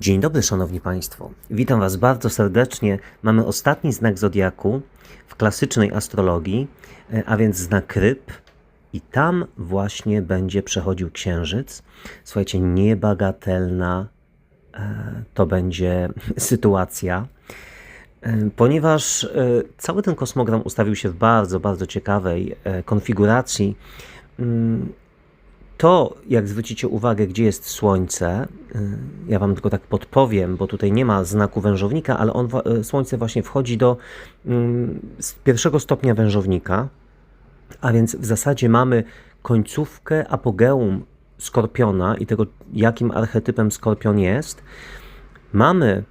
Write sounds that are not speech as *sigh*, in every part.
Dzień dobry, Szanowni Państwo. Witam Was bardzo serdecznie. Mamy ostatni znak zodiaku w klasycznej astrologii, e, a więc znak ryb. I tam właśnie będzie przechodził księżyc. Słuchajcie, niebagatelna e, to będzie *laughs* sytuacja, e, ponieważ cały ten kosmogram ustawił się w bardzo, bardzo ciekawej konfiguracji. To, jak zwrócicie uwagę, gdzie jest Słońce, y, ja Wam tylko tak podpowiem, bo tutaj nie ma znaku wężownika, ale on, y, Słońce właśnie wchodzi do mm, pierwszego stopnia wężownika, a więc w zasadzie mamy końcówkę apogeum Skorpiona i tego, jakim archetypem Skorpion jest. Mamy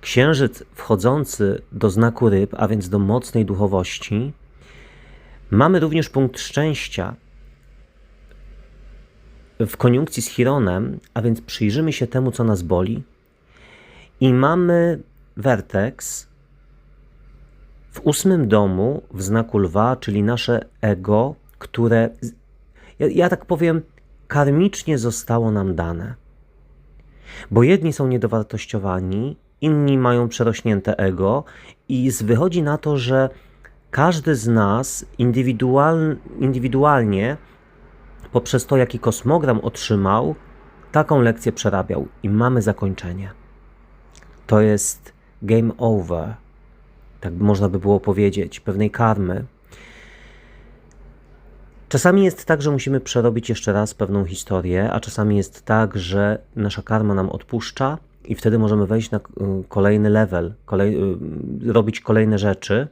księżyc wchodzący do znaku ryb, a więc do mocnej duchowości. Mamy również punkt szczęścia, w koniunkcji z Chironem, a więc przyjrzymy się temu, co nas boli. I mamy werteks w ósmym domu w znaku lwa, czyli nasze ego, które, ja, ja tak powiem, karmicznie zostało nam dane. Bo jedni są niedowartościowani, inni mają przerośnięte ego, i wychodzi na to, że każdy z nas indywidual, indywidualnie poprzez to, jaki kosmogram otrzymał, taką lekcję przerabiał i mamy zakończenie. To jest game over, tak można by było powiedzieć, pewnej karmy. Czasami jest tak, że musimy przerobić jeszcze raz pewną historię, a czasami jest tak, że nasza karma nam odpuszcza i wtedy możemy wejść na y, kolejny level, kolej, y, robić kolejne rzeczy,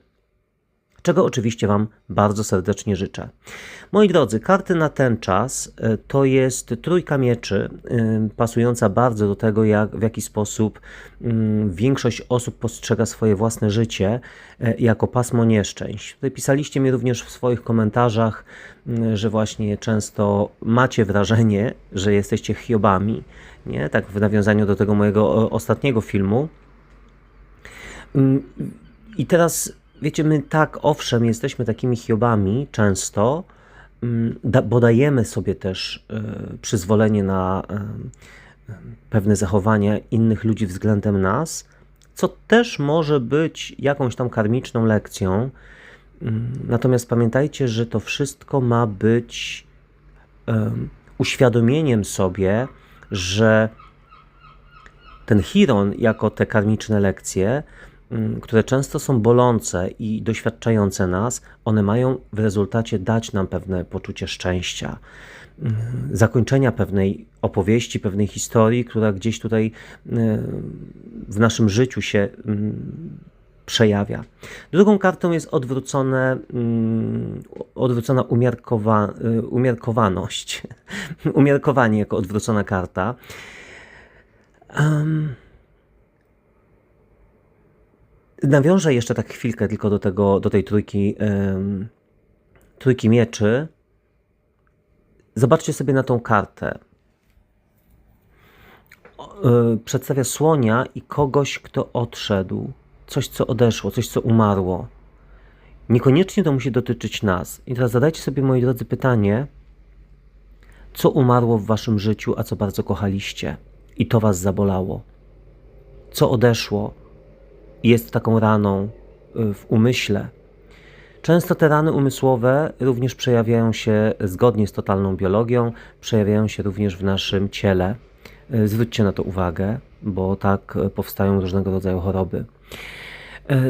czego oczywiście Wam bardzo serdecznie życzę. Moi drodzy, karty na ten czas e, to jest trójka mieczy, e, pasująca bardzo do tego, jak, w jaki sposób mm, większość osób postrzega swoje własne życie e, jako pasmo nieszczęść. Tutaj mi również w swoich komentarzach, mm, że właśnie często macie wrażenie, że jesteście Hiobami, nie? Tak w nawiązaniu do tego mojego ostatniego filmu. Mm, I teraz, wiecie, my tak, owszem, jesteśmy takimi Hiobami często, mm, bo dajemy sobie też e, przyzwolenie na e, e, pewne zachowania innych ludzi względem nas, co też może być jakąś tam karmiczną lekcją. Mm, Natomiast pamiętajcie, że to wszystko ma być em, uświadomieniem sobie, że ten Chiron, jako te karmiczne lekcje, które często są bolące i doświadczające nas, one mają w rezultacie dać nam pewne poczucie szczęścia, mm, zakończenia pewnej opowieści, pewnej historii, która gdzieś tutaj mm, w naszym życiu się mm, przejawia. Drugą kartą jest odwrócone, mm, odwrócona umiarkowa, y, umiarkowaność. *laughs* Umiarkowanie jako odwrócona karta. Em, nawiążę jeszcze tak chwilkę tylko do, tego, do tej trójki, em, trójki mieczy. Zobaczcie sobie na tą kartę. O, y, Przedstawia słonia i kogoś, kto odszedł. Coś, co odeszło, coś, co umarło. Niekoniecznie to musi dotyczyć nas. I teraz zadajcie sobie, moi drodzy, pytanie, co umarło w waszym życiu, a co bardzo kochaliście i to was zabolało? Co odeszło jest taką raną y, w umyśle? Często te rany umysłowe również przejawiają się zgodnie z totalną biologią, przejawiają się również w naszym ciele. Y, Zwróćcie na to uwagę, bo tak y, powstają różnego rodzaju choroby.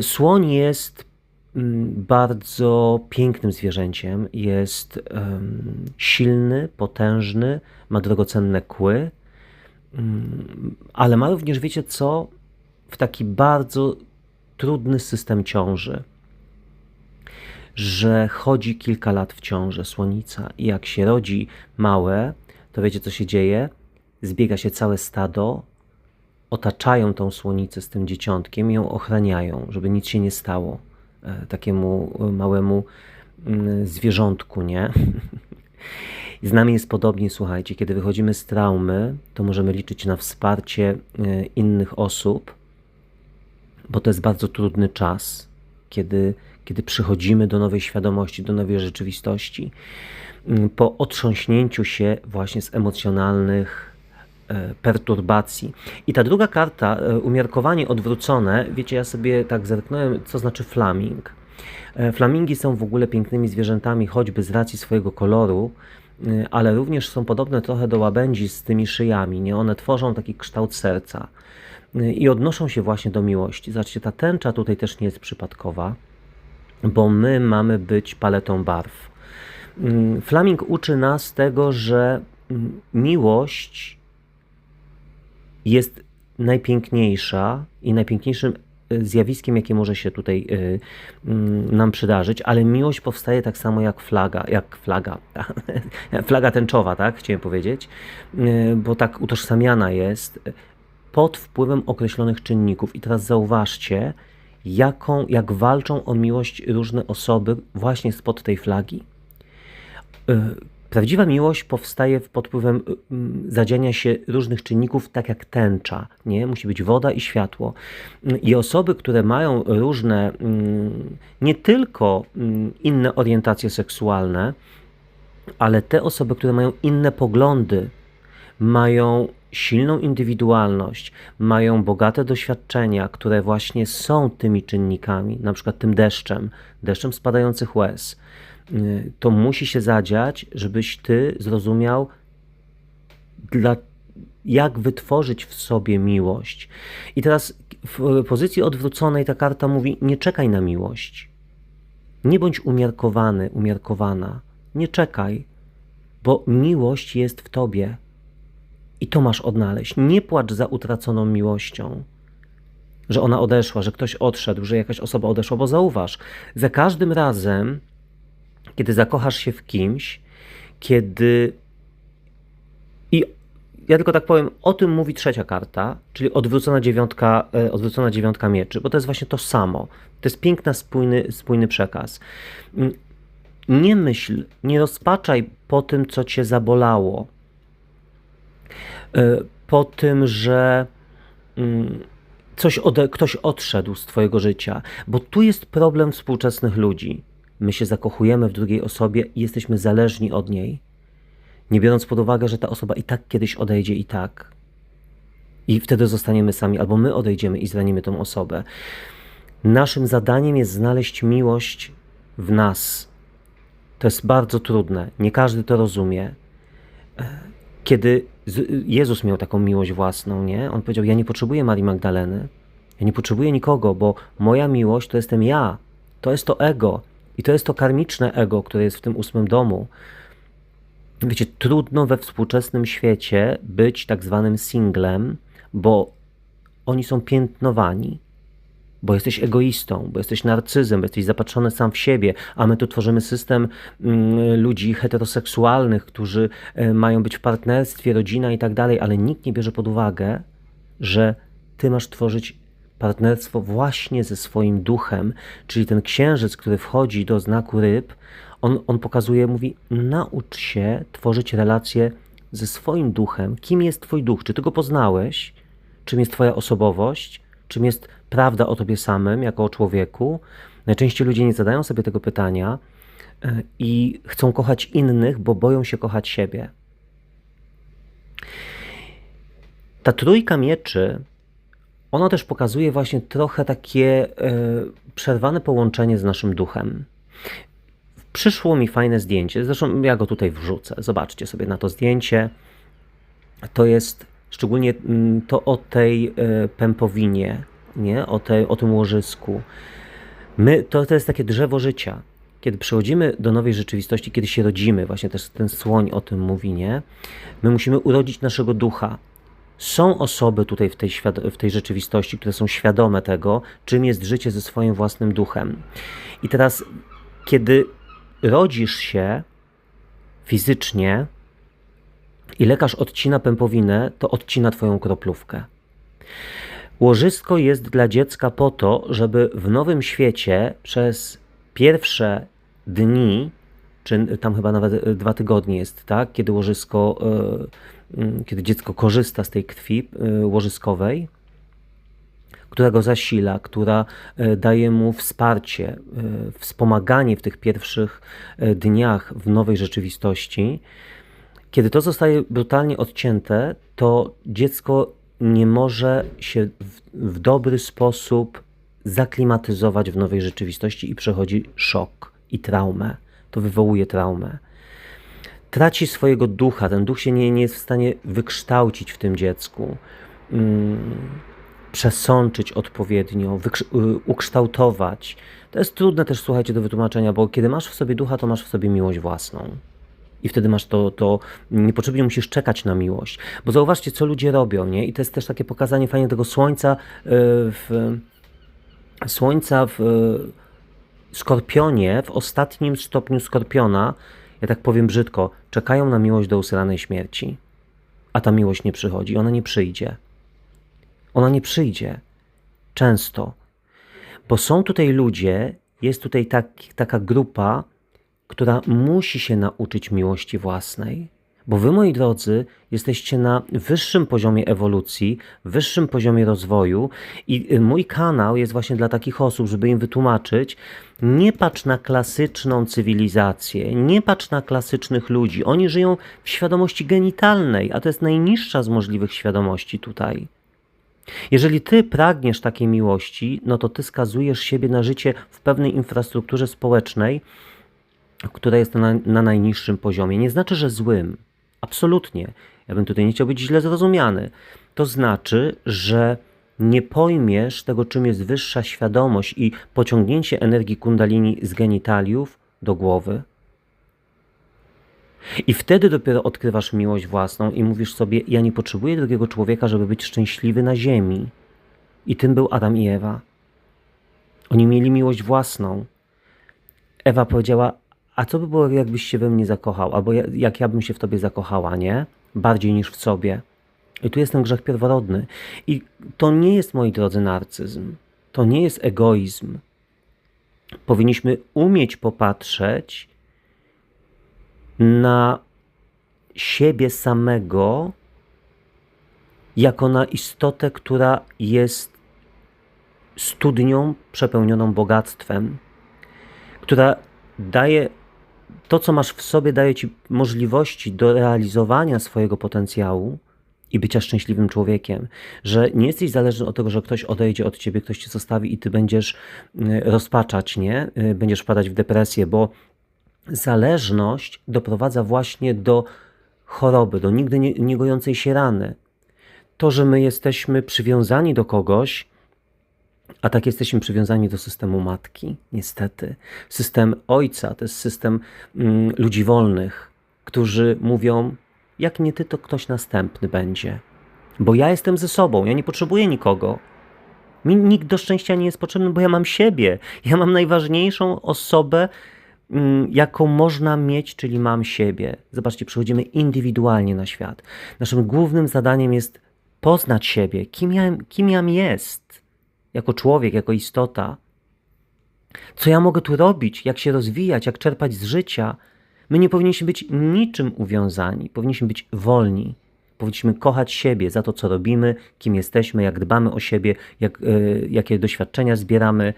Słoń jest mm, bardzo pięknym zwierzęciem. Jest silny, potężny, ma drogocenne kły, mm, ale ma również, wiecie co, w taki bardzo trudny system ciąży, że chodzi kilka lat w ciąży słonica i jak się rodzi małe, to wiecie co się dzieje? Zbiega się całe stado, otaczają tą słonicę z tym dzieciątkiem i ją ochraniają, żeby nic się nie stało e, takiemu e, małemu mm, zwierzątku, nie? *laughs* Z nami jest podobnie, słuchajcie, kiedy wychodzimy z traumy, to możemy liczyć na wsparcie e, innych osób, bo to jest bardzo trudny czas, kiedy, kiedy przychodzimy do nowej świadomości, do nowej rzeczywistości. Mm, Po otrząśnięciu się właśnie z emocjonalnych e, perturbacji. I ta druga karta, e, umiarkowanie odwrócone, wiecie, ja sobie tak zerknąłem, co znaczy flaming. E, Flamingi są w ogóle pięknymi zwierzętami, choćby z racji swojego koloru, ale również są podobne trochę do łabędzi z tymi szyjami. Nie? One tworzą taki kształt serca i odnoszą się właśnie do miłości. Zobaczcie, ta tęcza tutaj też nie jest przypadkowa, bo my mamy być paletą barw. Mm, Flaming uczy nas tego, że mm, miłość jest najpiękniejsza i najpiękniejszym y, zjawiskiem, jakie może się tutaj y, mm, nam przydarzyć, ale miłość powstaje tak samo jak flaga, jak flaga, *laughs* flaga tęczowa, tak, chciałem powiedzieć, y, bo tak utożsamiana jest pod wpływem określonych czynników. I teraz zauważcie, jaką, jak walczą o miłość różne osoby właśnie spod tej flagi. Y, Prawdziwa miłość powstaje pod wpływem y, mm, zadziania się różnych czynników, tak jak tęcza. Nie? Musi być woda i światło. Y, I osoby, które mają różne, mm, nie tylko mm, inne orientacje seksualne, ale te osoby, które mają inne poglądy, mają silną indywidualność, mają bogate doświadczenia, które właśnie są tymi czynnikami, na przykład tym deszczem, deszczem spadających łez, y, to musi się zadziać, żebyś ty zrozumiał, dla, jak wytworzyć w sobie miłość. I teraz w pozycji odwróconej ta karta mówi: nie czekaj na miłość. Nie bądź umiarkowany, umiarkowana. Nie czekaj, bo miłość jest w tobie. I to masz odnaleźć. Nie płacz za utraconą miłością, że ona odeszła, że ktoś odszedł, że jakaś osoba odeszła, bo zauważ, za każdym razem, kiedy zakochasz się w kimś, kiedy. I ja tylko tak powiem, o tym mówi trzecia karta, czyli odwrócona dziewiątka, e, odwrócona dziewiątka mieczy, bo to jest właśnie to samo. To jest piękny, spójny, spójny przekaz. Mm, Nie myśl, nie rozpaczaj po tym, co cię zabolało po tym, że mm, coś ode, ktoś odszedł z Twojego życia, bo tu jest problem współczesnych ludzi. My się zakochujemy w drugiej osobie i jesteśmy zależni od niej, nie biorąc pod uwagę, że ta osoba i tak kiedyś odejdzie i tak. I wtedy zostaniemy sami, albo my odejdziemy i zranimy tą osobę. Naszym zadaniem jest znaleźć miłość w nas. To jest bardzo trudne. Nie każdy to rozumie. Kiedy Jezus miał taką miłość własną, nie? On powiedział: Ja nie potrzebuję Marii Magdaleny. Ja nie potrzebuję nikogo, bo moja miłość to jestem ja. To jest to ego. I to jest to karmiczne ego, które jest w tym ósmym domu. Wiecie, trudno we współczesnym świecie być tak zwanym singlem, bo oni są piętnowani, bo jesteś egoistą, bo jesteś narcyzem, bo jesteś zapatrzony sam w siebie, a my tu tworzymy system mm, ludzi heteroseksualnych, którzy e, mają być w partnerstwie, rodzina i tak dalej, ale nikt nie bierze pod uwagę, że ty masz tworzyć partnerstwo właśnie ze swoim duchem, czyli ten księżyc, który wchodzi do znaku ryb, on, on pokazuje, mówi, naucz się tworzyć relacje ze swoim duchem. Kim jest twój duch? Czy ty go poznałeś? Czym jest twoja osobowość? Czym jest prawda o tobie samym, jako o człowieku? Najczęściej ludzie nie zadają sobie tego pytania e, i chcą kochać innych, bo boją się kochać siebie. Ta trójka mieczy, ona też pokazuje właśnie trochę takie e, przerwane połączenie z naszym duchem. Przyszło mi fajne zdjęcie, zresztą ja go tutaj wrzucę. Zobaczcie sobie na to zdjęcie. To jest szczególnie mm, to o tej e, pępowinie, nie? O, tej, o tym łożysku. My, to, to jest takie drzewo życia. Kiedy przychodzimy do nowej rzeczywistości, kiedy się rodzimy, właśnie też ten słoń o tym mówi, nie? My musimy urodzić naszego ducha. Są osoby tutaj w tej, w tej rzeczywistości, które są świadome tego, czym jest życie ze swoim własnym duchem. I teraz, kiedy rodzisz się fizycznie i lekarz odcina pępowinę, to odcina twoją kroplówkę. Łożysko jest dla dziecka po to, żeby w nowym świecie przez pierwsze dni, czy tam chyba nawet e, dwa tygodnie jest, tak, kiedy łożysko, e, mm, kiedy dziecko korzysta z tej krwi e, łożyskowej, która go zasila, która daje mu wsparcie, wspomaganie w tych pierwszych dniach w nowej rzeczywistości. Kiedy to zostaje brutalnie odcięte, to dziecko nie może się w, w dobry sposób zaklimatyzować w nowej rzeczywistości i przechodzi szok i traumę. To wywołuje traumę. Traci swojego ducha, ten duch się nie, nie jest w stanie wykształcić w tym dziecku, mm, przesączyć odpowiednio, y, ukształtować. To jest trudne też, słuchajcie, do wytłumaczenia, bo kiedy masz w sobie ducha, to masz w sobie miłość własną. I wtedy masz to, to niepotrzebnie musisz czekać na miłość. Bo zauważcie, co ludzie robią, nie? I to jest też takie pokazanie fajnie tego słońca y, w słońca w skorpionie, w ostatnim stopniu skorpiona, ja tak powiem brzydko, czekają na miłość do usyranej śmierci. A ta miłość nie przychodzi, ona nie przyjdzie. Ona nie przyjdzie. Często. Bo są tutaj ludzie, jest tutaj tak, taka grupa, która musi się nauczyć miłości własnej. Bo wy, moi drodzy, jesteście na wyższym poziomie ewolucji, wyższym poziomie rozwoju i y, mój kanał jest właśnie dla takich osób, żeby im wytłumaczyć, nie patrz na klasyczną cywilizację, nie patrz na klasycznych ludzi. Oni żyją w świadomości genitalnej, a to jest najniższa z możliwych świadomości tutaj. Jeżeli ty pragniesz takiej miłości, no to ty skazujesz siebie na życie w pewnej infrastrukturze społecznej, która jest na, na najniższym poziomie. Nie znaczy, że złym. Absolutnie. Ja bym tutaj nie chciał być źle zrozumiany. To znaczy, że nie pojmiesz tego, czym jest wyższa świadomość i pociągnięcie energii kundalini z genitaliów do głowy. I wtedy dopiero odkrywasz miłość własną i mówisz sobie: Ja nie potrzebuję drugiego człowieka, żeby być szczęśliwy na ziemi. I tym był Adam i Ewa. Oni mieli miłość własną. Ewa powiedziała: A co by było, jakbyś się we mnie zakochał? Albo jak ja bym się w tobie zakochała, nie? Bardziej niż w sobie. I tu jest ten grzech pierworodny. I to nie jest, moi drodzy, narcyzm. To nie jest egoizm. Powinniśmy umieć popatrzeć na siebie samego jako na istotę, która jest studnią przepełnioną bogactwem, która daje to, co masz w sobie, daje ci możliwości do realizowania swojego potencjału i bycia szczęśliwym człowiekiem, że nie jesteś zależny od tego, że ktoś odejdzie od ciebie, ktoś cię zostawi i ty będziesz y, rozpaczać, nie? Y, będziesz wpadać w depresję, bo zależność doprowadza właśnie do choroby, do nigdy nie, nie się rany. To, że my jesteśmy przywiązani do kogoś, a tak jesteśmy przywiązani do systemu matki, niestety. System ojca to jest system mm, ludzi wolnych, którzy mówią: Jak nie ty, to ktoś następny będzie. Bo ja jestem ze sobą, ja nie potrzebuję nikogo. Mi nikt do szczęścia nie jest potrzebny, bo ja mam siebie. Ja mam najważniejszą osobę, mm, jaką można mieć, czyli mam siebie. Zobaczcie, przychodzimy indywidualnie na świat. Naszym głównym zadaniem jest poznać siebie, kim ja, kim ja jest jako człowiek, jako istota. Co ja mogę tu robić, jak się rozwijać, jak czerpać z życia. My nie powinniśmy być niczym uwiązani, powinniśmy być wolni. Powinniśmy kochać siebie za to, co robimy, kim jesteśmy, jak dbamy o siebie, jak, y, jakie doświadczenia zbieramy,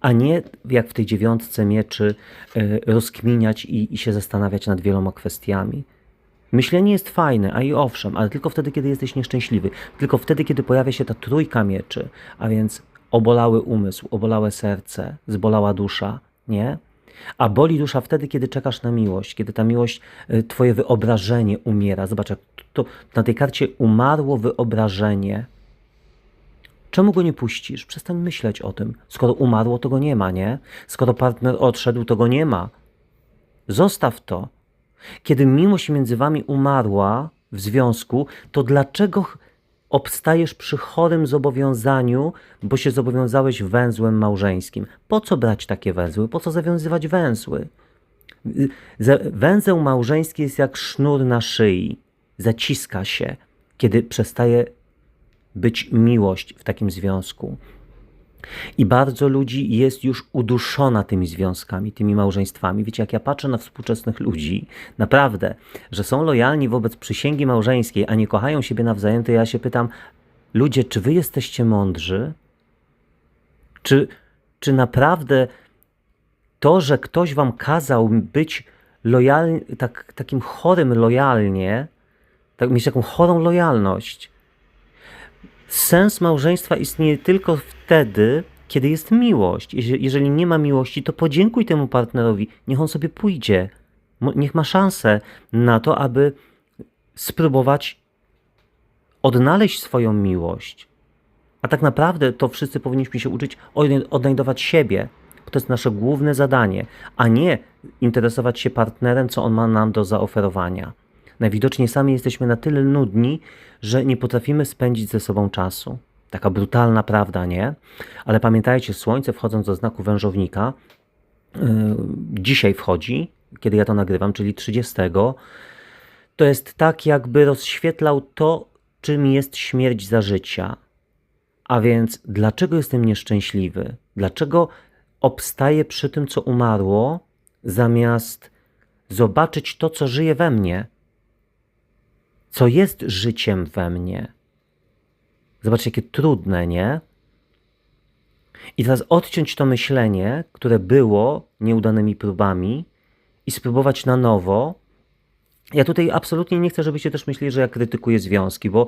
a nie jak w tej dziewiątce mieczy y, rozkminiać i, i się zastanawiać nad wieloma kwestiami. Myślenie jest fajne, a i owszem, ale tylko wtedy, kiedy jesteś nieszczęśliwy. Tylko wtedy, kiedy pojawia się ta trójka mieczy, a więc obolały umysł, obolałe serce, zbolała dusza, nie? A boli dusza wtedy, kiedy czekasz na miłość, kiedy ta miłość, y, twoje wyobrażenie umiera. Zobacz, jak to na tej karcie umarło wyobrażenie. Czemu go nie puścisz? Przestań myśleć o tym. Skoro umarło, to go nie ma, nie? Skoro partner odszedł, to go nie ma. Zostaw to. Kiedy miłość między wami umarła w związku, to dlaczego obstajesz przy chorym zobowiązaniu, bo się zobowiązałeś węzłem małżeńskim? Po co brać takie węzły? Po co zawiązywać węzły? Węzeł małżeński jest jak sznur na szyi. Zaciska się, kiedy przestaje być miłość w takim związku. I bardzo ludzi jest już uduszona tymi związkami, tymi małżeństwami. Wiecie, jak ja patrzę na współczesnych ludzi, naprawdę, że są lojalni wobec przysięgi małżeńskiej, a nie kochają siebie nawzajem, to ja się pytam, ludzie, czy wy jesteście mądrzy? Czy, czy naprawdę to, że ktoś wam kazał być lojalnie, tak, takim chorym lojalnie, tak, mieć taką chorą lojalność. Sens małżeństwa istnieje tylko wtedy, kiedy jest miłość. Jeżeli nie ma miłości, to podziękuj temu partnerowi, niech on sobie pójdzie. Niech ma szansę na to, aby spróbować odnaleźć swoją miłość. A tak naprawdę to wszyscy powinniśmy się uczyć odnaj- odnajdować siebie. To jest nasze główne zadanie, a nie interesować się partnerem, co on ma nam do zaoferowania. Najwidoczniej sami jesteśmy na tyle nudni, że nie potrafimy spędzić ze sobą czasu. Taka brutalna prawda, nie? Ale pamiętajcie, słońce wchodząc do znaku wężownika, yy, dzisiaj wchodzi, kiedy ja to nagrywam, czyli 30, to jest tak, jakby rozświetlał to, czym jest śmierć za życia. A więc, dlaczego jestem nieszczęśliwy? Dlaczego obstaję przy tym, co umarło, zamiast zobaczyć to, co żyje we mnie? Co jest życiem we mnie? Zobaczcie, jakie trudne, nie? I teraz odciąć to myślenie, które było nieudanymi próbami, i spróbować na nowo. Ja tutaj absolutnie nie chcę, żebyście też myśleli, że ja krytykuję związki, bo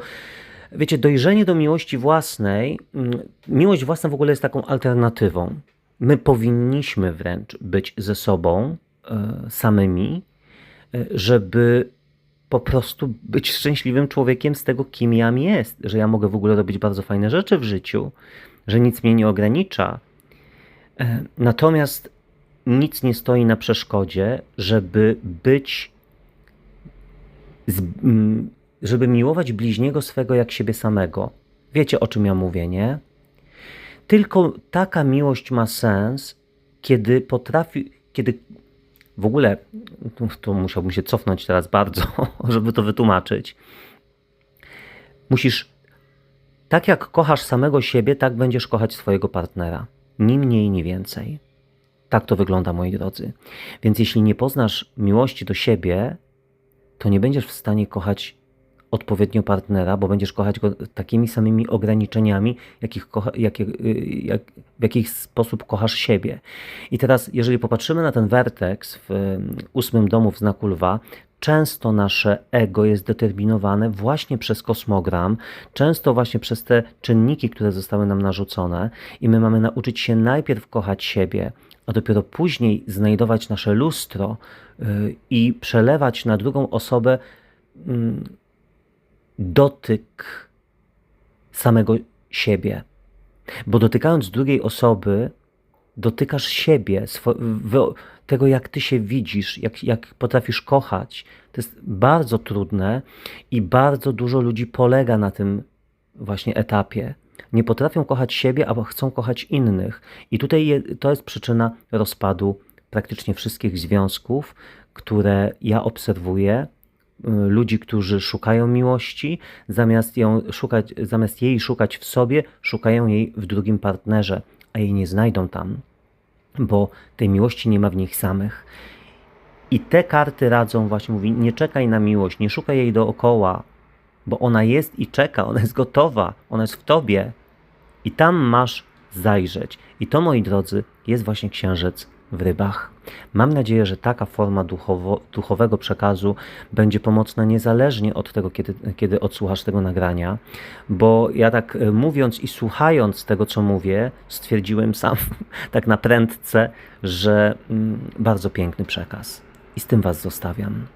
wiecie, dojrzenie do miłości własnej, mm, miłość własna w ogóle jest taką alternatywą. My powinniśmy wręcz być ze sobą e, samymi, e, żeby po prostu być szczęśliwym człowiekiem z tego, kim jam jest, że ja mogę w ogóle robić bardzo fajne rzeczy w życiu, że nic mnie nie ogranicza. E, Natomiast nic nie stoi na przeszkodzie, żeby być, żeby miłować bliźniego swego jak siebie samego. Wiecie o czym ja mówię, nie? Tylko taka miłość ma sens, kiedy potrafi, kiedy w ogóle, tu, tu musiałbym się cofnąć teraz bardzo, *laughs* żeby to wytłumaczyć. Musisz, tak jak kochasz samego siebie, tak będziesz kochać swojego partnera. Ni mniej, ni więcej. Tak to wygląda, moi drodzy. Więc jeśli nie poznasz miłości do siebie, to nie będziesz w stanie kochać odpowiednio partnera, bo będziesz kochać go takimi samymi ograniczeniami, jakich kocha, y, jak, w jakich sposób kochasz siebie. I teraz, jeżeli popatrzymy na ten werteks w y, ósmym domu w znaku lwa, często nasze ego jest determinowane właśnie przez kosmogram, często właśnie przez te czynniki, które zostały nam narzucone, i my mamy nauczyć się najpierw kochać siebie, a dopiero później znajdować nasze lustro y, i przelewać na drugą osobę mm, dotyk samego siebie. Bo dotykając drugiej osoby, dotykasz siebie, tego jak ty się widzisz, jak, jak potrafisz kochać. To jest bardzo trudne i bardzo dużo ludzi polega na tym właśnie etapie. Nie potrafią kochać siebie, albo chcą kochać innych. I tutaj to jest przyczyna rozpadu praktycznie wszystkich związków, które ja obserwuję. Y, Ludzi, którzy szukają miłości, zamiast, ją szukać, zamiast jej szukać w sobie, szukają jej w drugim partnerze, a jej nie znajdą tam, bo tej miłości nie ma w nich samych. I te karty radzą, właśnie mówi, nie czekaj na miłość, nie szukaj jej dookoła, bo ona jest i czeka, ona jest gotowa, ona jest w tobie. I tam masz zajrzeć. I to, moi drodzy, jest właśnie księżyc w rybach. Mam nadzieję, że taka forma duchowo, duchowego przekazu będzie pomocna niezależnie od tego, kiedy, kiedy odsłuchasz tego nagrania, bo ja tak e, mówiąc i słuchając tego, co mówię, stwierdziłem sam *laughs* tak na prędce, że mm, bardzo piękny przekaz. I z tym Was zostawiam.